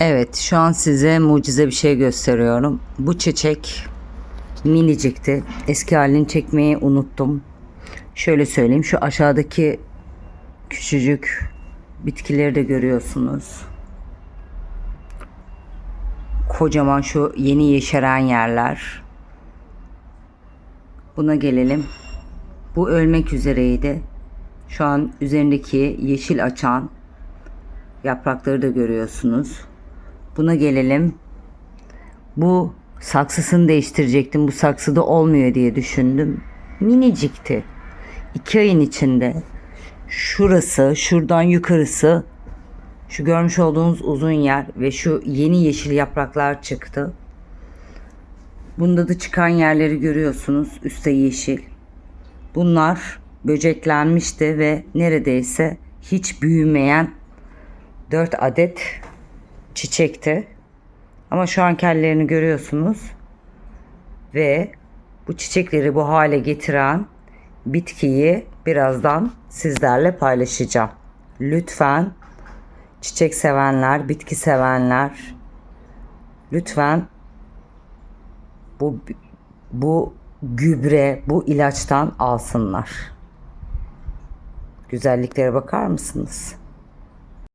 Evet, şu an size mucize bir şey gösteriyorum. Bu çiçek minicikti. Eski halini çekmeyi unuttum. Şöyle söyleyeyim, şu aşağıdaki küçücük bitkileri de görüyorsunuz. Kocaman şu yeni yeşeren yerler. Buna gelelim. Bu ölmek üzereydi. Şu an üzerindeki yeşil açan yaprakları da görüyorsunuz. Buna gelelim. Bu saksısını değiştirecektim. Bu saksıda olmuyor diye düşündüm. Minicikti. İki ayın içinde şurası, şuradan yukarısı şu görmüş olduğunuz uzun yer ve şu yeni yeşil yapraklar çıktı. Bunda da çıkan yerleri görüyorsunuz. Üstte yeşil. Bunlar böceklenmişti ve neredeyse hiç büyümeyen 4 adet çiçekti. Ama şu an kellerini görüyorsunuz. Ve bu çiçekleri bu hale getiren bitkiyi birazdan sizlerle paylaşacağım. Lütfen çiçek sevenler, bitki sevenler lütfen bu bu gübre, bu ilaçtan alsınlar. Güzelliklere bakar mısınız?